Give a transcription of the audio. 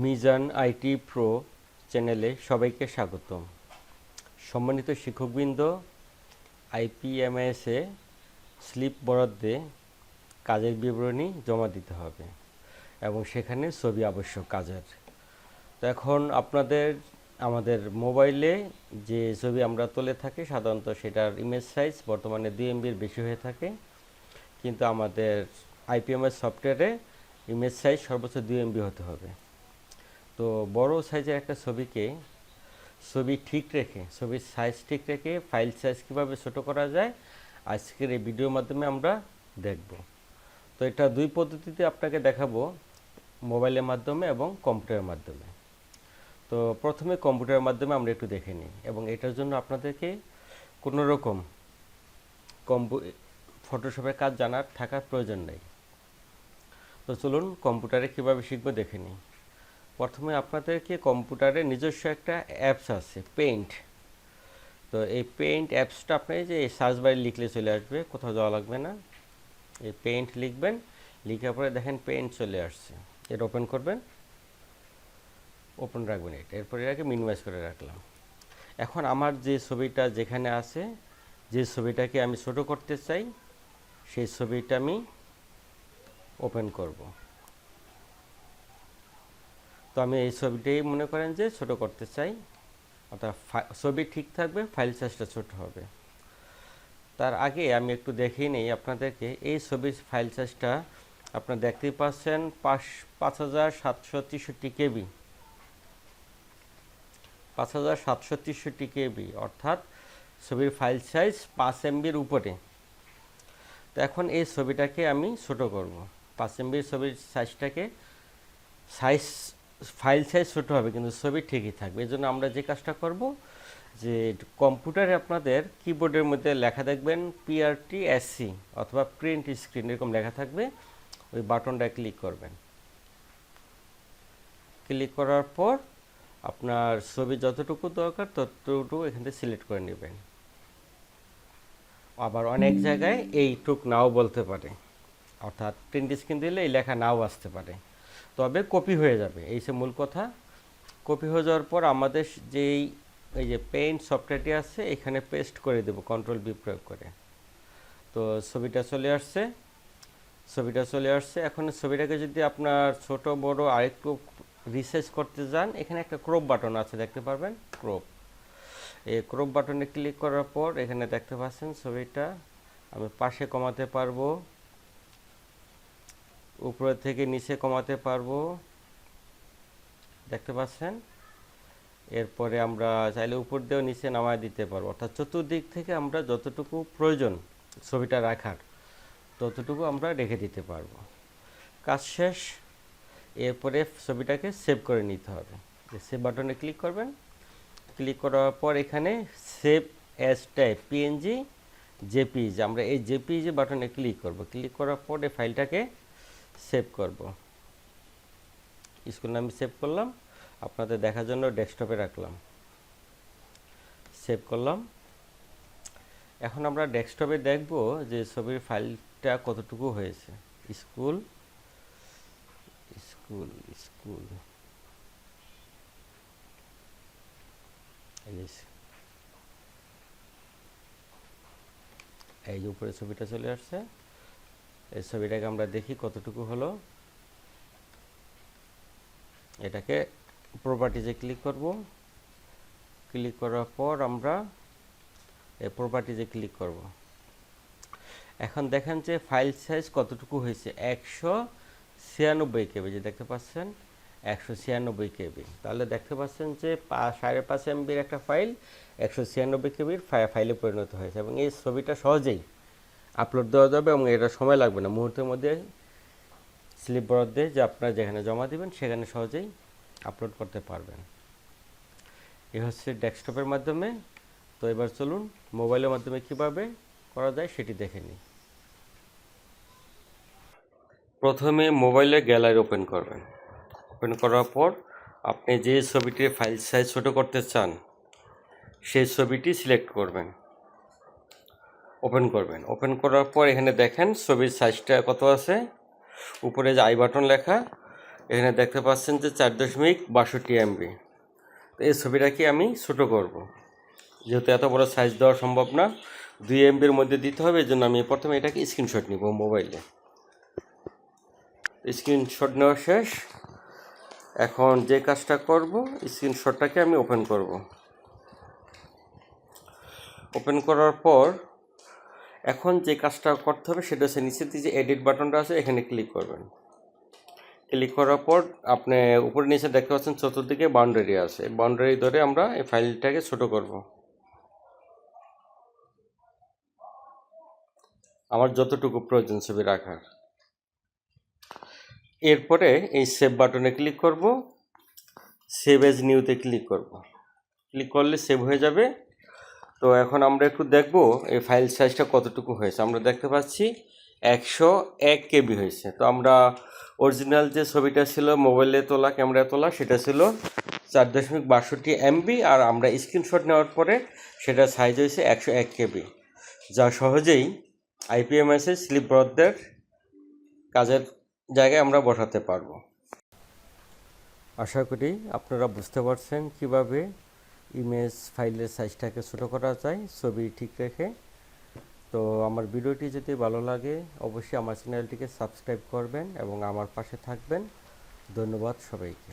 Mizan IT pro চ্যানেলে সবাইকে স্বাগতম। সম্মানিত শিক্ষকবৃন্দ, আইপিএমএসে স্লিপ বরাদ্দে কাজের বিবরণী জমা দিতে হবে এবং সেখানে ছবি আবশ্যক কাজের। তো এখন আপনাদের, আমাদের মোবাইলে যে ছবি আমরা তুলে থাকি, সাধারণত সেটার ইমেজ সাইজ বর্তমানে দুই এমবির বেশি হয়ে থাকে। কিন্তু আমাদের আইপিএমএস সফটওয়্যারে ইমেজ সাইজ সর্বোচ্চ দুই এমবি হতে হবে। তো বড় সাইজের একটা ছবিকে ছবি ঠিক রেখে, ছবির সাইজ ঠিক রেখে ফাইল সাইজ কীভাবে ছোট করা যায়, আজকের এই ভিডিওর মাধ্যমে আমরা দেখব। তো এটা দুই পদ্ধতিতে আপনাকে দেখাবো মোবাইলের মাধ্যমে এবং কম্পিউটারের মাধ্যমে। তো প্রথমে কম্পিউটারের মাধ্যমে আমরা একটু দেখে নিই এবং এটার জন্য আপনাদেরকে কোনো রকম কম্পু ফটোশপের কাজ জানার থাকার প্রয়োজন নেই। তো চলুন কম্পিউটারে কীভাবে শিখব দেখে নিই। প্রথমে আপনাদেরকে কম্পিউটারে নিজস্ব একটা অ্যাপস আছে পেইন্ট তো এই পেইন্ট অ্যাপসটা আপনি যে সার্চ বারে লিখলে চলে আসবে, কোথাও যাওয়া লাগবে না। এই পেইন্ট লিখবেন, লিখার পরে দেখেন পেইন্ট চলে আসছে। এটা ওপেন করবেন। ওপেন রাখবেন এটা। এরপরে এটাকে মিনিমাইজ করে রাখলাম। এখন আমার যে ছবিটা যেখানে আছে, যে ছবিটাকে আমি ছোট করতে চাই, সেই ছবিটা আমি ওপেন করব। তো আমি এই ছবিটাই মনে করেন যে ছোট করতে চাই। অর্থাৎ ছবি ঠিক থাকবে, ফাইল সাইজটা ছোট হবে। তার আগে আমি একটু দেখিয়ে নিই আপনাদেরকে, এই ছবির ফাইল সাইজটা আপনারা দেখতেই পাচ্ছেন পাঁচ পাঁচ হাজার সাতশো তেষট্টি কেবি। পাঁচ হাজার সাতশো তেষট্টি কেবি, অর্থাৎ ছবির ফাইল সাইজ পাঁচ এমবির উপরে। তো এখন এই ছবিটাকে আমি ছোট করব। পাঁচ এমবির ছবির সাইজটাকে, সাইজ ফাইল সাইজ ছোট হবে, কিন্তু ছবি ঠিকই থাকবে। এই জন্য আমরা যে কাজটা করব, যে কম্পিউটারে আপনাদের কিবোর্ডের মধ্যে লেখা দেখবেন পিআরটি এসসি অথবা প্রিন্ট স্ক্রিন এরকম লেখা থাকবে। ওই বাটনটা ক্লিক করবেন। ক্লিক করার পর আপনার ছবি যতটুকু দরকার ততটুকু এখান থেকে সিলেক্ট করে নেবেন। আবার অনেক জায়গায় এইটুক নাও বলতে পারে। অর্থাৎ প্রিন্ট স্ক্রিন দিলে এই লেখা নাও আসতে পারে। তবে কপি হয়ে যাবে, এই সে মূল কথা। কপি হয়ে যাওয়ার পর আমাদের যেই, এই যে পেইন্ট সফটওয়্যারটি আছে, এখানে পেস্ট করে দেব কন্ট্রোল বি প্রয়োগ করে। তো ছবিটা চলে আসছে, ছবিটা চলে আসছে। এখন ছবিটাকে যদি আপনার ছোট, বড় আরেকটু রিসাইজ করতে যান, এখানে একটা ক্রপ বাটন আছে, দেখতে পারবেন? ক্রপ এই ক্রপ বাটনে ক্লিক করার পর এখানে দেখতে পাচ্ছেন ছবিটা, আমি পাশে কমাতে পারব। উপরে থেকে নিচে কমাতে পারব। দেখতে পাচ্ছেন? এরপরে আমরা চাইলে উপর দিয়েও নিচে নামায় দিতে পারব। অর্থাৎ চতুর্দিক থেকে আমরা যতটুকু প্রয়োজন ছবিটা রাখার, ততটুকু আমরা রেখে দিতে পারব। কাজ শেষ। এরপরে ছবিটাকে সেভ করে নিতে হবে। সেভ বাটনে ক্লিক করবেন। ক্লিক করার পর এখানে save as type PNG JPG আমরা এই জেপিজি বাটনে ক্লিক করব। ক্লিক করার পর এই ফাইলটাকে সেভ করব। স্কুল আমি সেভ করলাম, আপনাদের দেখার জন্য ডেস্কটপে রাখলাম। সেভ করলাম। এখন আমরা ডেস্কটপে দেখব যে ছবির ফাইলটা কতটুকু হয়েছে। School school school. এই যে উপরে ছবিটা চলে আসছে। এই ছবিটাকে আমরা দেখি কতটুকু হলো। এটাকে প্রপার্টিজে ক্লিক করব। ক্লিক করার পর আমরা এই প্রপার্টিজে ক্লিক করব। এখন দেখেন যে ফাইল সাইজ কতটুকু হয়েছে? একশো ছিয়ানব্বই কেবি, যে দেখতে পাচ্ছেন, একশো ছিয়ানব্বই কেবি। তাহলে দেখতে পাচ্ছেন যে সাড়ে পাঁচ এমবির একটা ফাইল একশো ছিয়ানব্বই কেবির ফাইলে পরিণত হয়েছে এবং এই ছবিটা সহজেই আপলোড দেওয়া যাবে এবং এটা সময় লাগবে না। মুহূর্তের মধ্যে স্লিপ বরাদ্দে যে আপনারা যেখানে জমা দিবেন, সেখানে সহজেই আপলোড করতে পারবেন। এ হচ্ছে ডেস্কটপের মাধ্যমে। তো এবার চলুন, মোবাইলের মাধ্যমে কীভাবে করা যায় সেটি দেখে নিই। প্রথমে মোবাইলে গ্যালারি ওপেন করবেন। ওপেন করার পর আপনি যে ছবিটির ফাইল সাইজ ছোটো করতে চান, সেই ছবিটি সিলেক্ট করবেন। ওপেন করবেন। ওপেন করার পর এখানে দেখেন ছবির সাইজটা কত আছে? উপরে যে আই বাটন লেখা, এখানে দেখতে পাচ্ছেন যে চার দশমিক বাষট্টি এমবি তো এই ছবিটাকে আমি ছোটো করব। যেহেতু এত বড় সাইজ দেওয়া সম্ভব না, দুই এমবির মধ্যে দিতে হবে, এই জন্য আমি প্রথমে এটাকে স্ক্রিনশট নিব মোবাইলে স্ক্রিনশট নেওয়া শেষ। এখন যে কাজটা করব স্ক্রিনশটটাকে আমি ওপেন করব। ওপেন করার পর এখন যে কাজটা করতে হবে সেটা হচ্ছে দিকে যে এডিট বাটনটা আছে, এখানে ক্লিক করবেন। ক্লিক করার পর আপনি উপরে নিচে দেখতে পাচ্ছেন চতুর্দিকে বাউন্ডারি আছে। বাউন্ডারি ধরে আমরা এই ফাইলটাকে ছোট করব। আমার যতটুকু প্রয়োজন ছবি রাখার। এরপরে এই সেভ বাটনে ক্লিক করব। সেভ এজ নিউতে ক্লিক করব। ক্লিক করলে সেভ হয়ে যাবে। তো এখন আমরা একটু দেখব এই ফাইল সাইজটা কতটুকু হয়েছে। আমরা দেখতে পাচ্ছি একশো এক কেবি হয়েছে। তো আমরা অরিজিনাল যে ছবিটা ছিল মোবাইলে তোলা ক্যামেরায় তোলা, সেটা ছিল চার দশমিক বাষট্টি এমবি আর আমরা স্ক্রিনশট নেওয়ার পরে সেটা সাইজ হয়েছে একশো এক কেবি যা সহজেই আইপিএমএসের স্লিপ বরাদ্দের কাজের জায়গায় আমরা বসাতে পারব। আশা করি আপনারা বুঝতে পারছেন কীভাবে ইমেজ ফাইলের সাইজটাকে ছোটো করা যায়, ছবি ঠিক রেখে। তো আমার ভিডিওটি যদি ভালো লাগে, অবশ্যই আমার চ্যানেলটিকে সাবস্ক্রাইব করবেন এবং আমার পাশে থাকবেন। ধন্যবাদ সবাইকে।